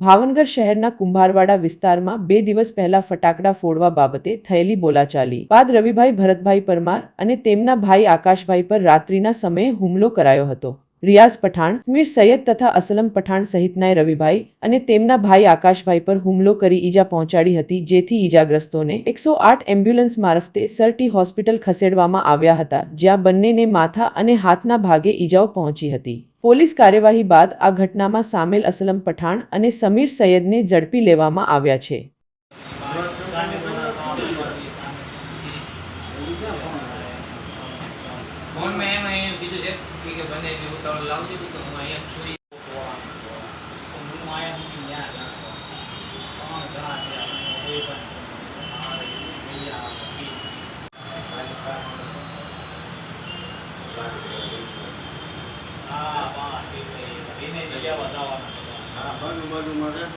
ભાવનગર શહેરના કુંભારવાડા વિસ્તારમાં બે દિવસ પહેલા ફટાકડા ફોડવા બાબતે થયેલી બોલાચાલી. બાદ રવિભાઈ ભરતભાઈ પરમાર અને તેમના ભાઈ આકાશભાઈ પર રાત્રિના સમયે હુમલો કરાયો હતો. રિયાઝ પઠાણ સમીર સૈયદ તથા અસલમ પઠાણ સહિતનાએ રવિભાઈ અને તેમના ભાઈ આકાશભાઈ પર હુમલો કરી ઈજા પહોંચાડી હતી, જેથી ઈજાગ્રસ્તોને એકસો આઠ એમ્બ્યુલન્સ મારફતે સરટી હોસ્પિટલ ખસેડવામાં આવ્યા હતા, જ્યાં બંનેને માથા અને હાથના ભાગે ઈજાઓ પહોંચી હતી. પોલીસ કાર્યવાહી બાદ આ ઘટનામાં સામેલ અસલમ પઠાણ અને સમીર સૈયદને ઝડપી લેવામાં આવ્યા છે. ફોન મેં કીધું છે કે બને એટલે ઉતાવળ લાવજો તો હું અહીંયા છું હું આયા હું ત્યાં ત્રણ મારે. હા, બસ એ જ. એને સજાવા જવાના છે. હા બાજુ બાજુમાં છે